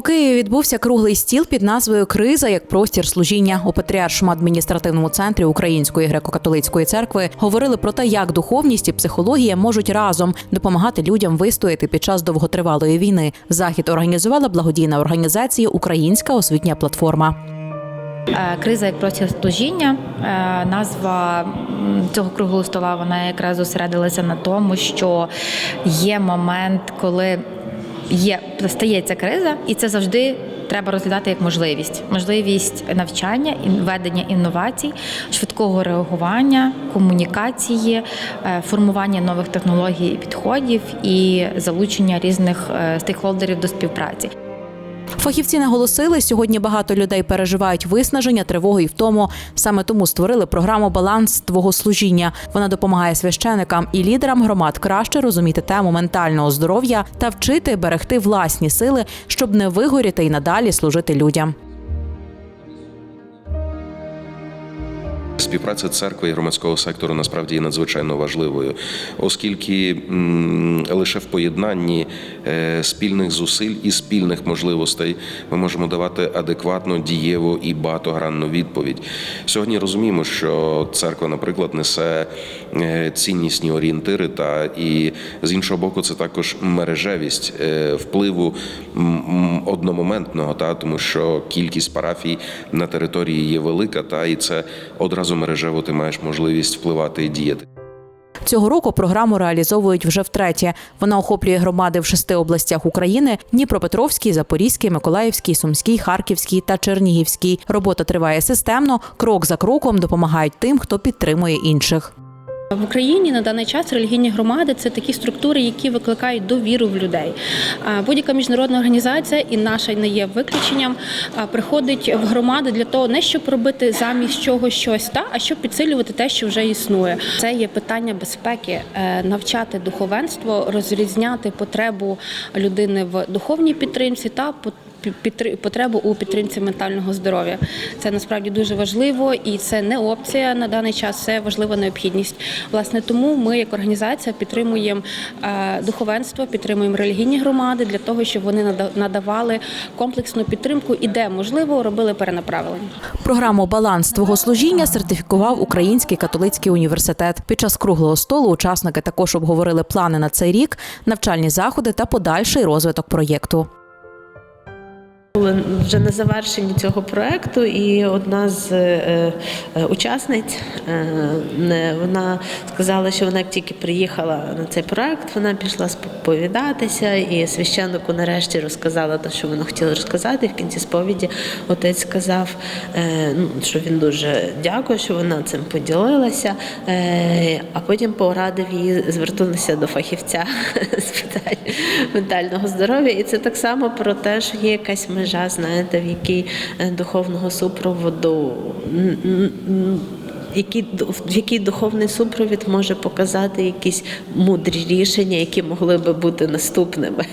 У Києві відбувся круглий стіл під назвою Криза як простір служіння у патріаршому адміністративному центрі Української греко-католицької церкви. Говорили про те, як духовність і психологія можуть разом допомагати людям вистояти під час довготривалої війни. Захід організувала благодійна організація Українська освітня платформа. Е, Криза як простір служіння. Е, Назва цього круглого стола вона якраз зосередилася на тому, що є момент, коли є стається криза, і це завжди. Треба розглядати як можливість, можливість навчання, введення ведення інновацій, швидкого реагування, комунікації, е, формування нових технологій і підходів і залучення різних е, стейкхолдерів до співпраці. Фахівці наголосили, сьогодні багато людей переживають виснаження, тривоги і втому. Саме тому створили програму Баланс твого служіння. Вона допомагає священикам і лідерам громад краще розуміти тему ментального здоров'я та вчити берегти власні сили, щоб не вигоріти і надалі служити людям. Співпраця церкви і громадського сектору насправді є надзвичайно важливою, оскільки лише в поєднанні е, спільних зусиль і спільних можливостей ми можемо давати адекватну, дієву і багатогранну відповідь. Сьогодні розуміємо, що церква, наприклад, несе е, ціннісні орієнтири, та і з іншого боку, це також мережевість е, впливу одномоментного, та тому що кількість парафій на території є велика, та і це одразу мережево ти маєш можливість впливати і діяти. Цього року програму реалізовують вже втретє. Вона охоплює громади в шести областях України: Дніпропетровській, Запорізькій, Миколаївській, Сумській, Харківській та Чернігівській. Робота триває системно, крок за кроком допомагають тим, хто підтримує інших. В Україні на даний час релігійні громади це такі структури, які викликають довіру в людей. Будь-яка міжнародна організація, і наша не є виключенням, приходить в громади для того, не щоб робити замість чогось щось, та а щоб підсилювати те, що вже існує. Це є питання безпеки, е, навчати духовенство, розрізняти потребу людини в духовній підтримці та потребу у підтримці ментального здоров'я. Це насправді дуже важливо, і це не опція на даний час, це важлива необхідність. Власне, тому ми, як організація, підтримуємо е, духовенство, підтримуємо релігійні громади для того, щоб вони надавали комплексну підтримку і де можливо робили перенаправлення. Програму Баланс твого служіння сертифікував Український католицький університет. Під час круглого столу учасники також обговорили плани на цей рік, навчальні заходи та подальший розвиток проєкту. Були вже на завершенні цього проекту, і одна з е, е, учасниць е, вона сказала, що вона тільки приїхала на цей проект, вона пішла сповідатися, і священнику нарешті розказала те, що вона хотіла розказати. В кінці сповіді отець сказав, ну, що він дуже дякує, що вона цим поділилася, а потім порадив їй звернутися до фахівця з питань ментального здоров'я. І це так само про те, що є якась межа, знаєте, в якій е, духовного супроводу. Які в який духовний супровід може показати якісь мудрі рішення, які могли би бути наступними.